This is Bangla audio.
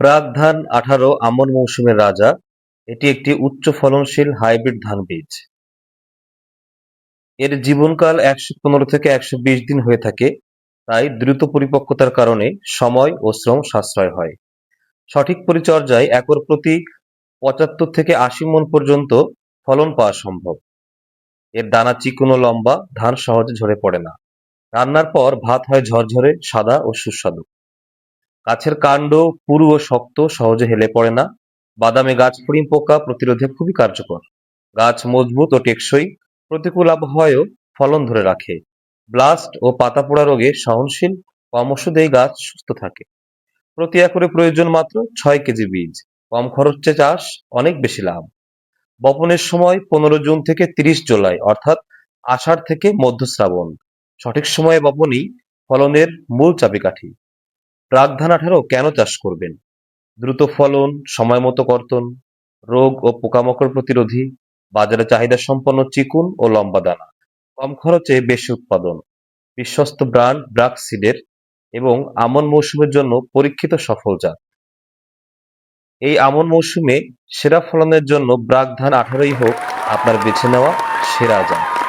ব্রাক ধান আঠারো আমন মৌসুমের রাজা, এটি একটি উচ্চ ফলনশীল হাইব্রিড ধান বীজ। এর জীবনকাল একশো পনেরো থেকে একশো বিশ দিন হয়ে থাকে, তাই দ্রুত পরিপক্কতার কারণে সময় ও শ্রম সাশ্রয় হয়। সঠিক পরিচর্যায় একর প্রতি পঁচাত্তর থেকে আশি মন পর্যন্ত ফলন পাওয়া সম্ভব। এর দানা চিকন লম্বা, ধান সহজে ঝরে পড়ে না। রান্নার পর ভাত হয় ঝরঝরে, সাদা ও সুস্বাদু। গাছের কাণ্ড, পুরু ও শক্ত সহজে হেলে পড়ে না। বাদামে গাছ ফড়িং পোকা প্রতিরোধে খুবই কার্যকর। গাছ মজবুত ও টেকসই, প্রতিকূল আবহাওয়ায়ও ফলন ধরে রাখে। ব্লাস্ট ও পাতা পোড়া রোগে সহনশীল কম ওষুধেই গাছ সুস্থ থাকে। প্রতি একরে প্রয়োজন মাত্র ছয় কেজি বীজ। কম খরচে চাষ অনেক বেশি লাভ। বপনের সময় পনেরো জুন থেকে তিরিশ জুলাই, অর্থাৎ আষাঢ় থেকে মধ্য শ্রাবণ সঠিক সময়ে বপনই ফলনের মূল চাবিকাঠি। প্রাক ধান আঠারো কেন চাষ করবেন? দ্রুত ফলন, সময় মতো কর্তন, রোগ ও পোকামাকড় প্রতিরোধী, বাজারে চাহিদা সম্পন্ন চিকুন ও লম্বা দানা, কম খরচে বেশি উৎপাদন, বিশ্বস্ত ব্র্যান্ড ব্রাক সিডের এবং আমন মৌসুমের জন্য পরীক্ষিত সফল জাত। এই আমন মৌসুমে সেরা ফলনের জন্য ব্রাক ধান আঠারোই হোক আপনার বেছে নেওয়া সেরা জাত।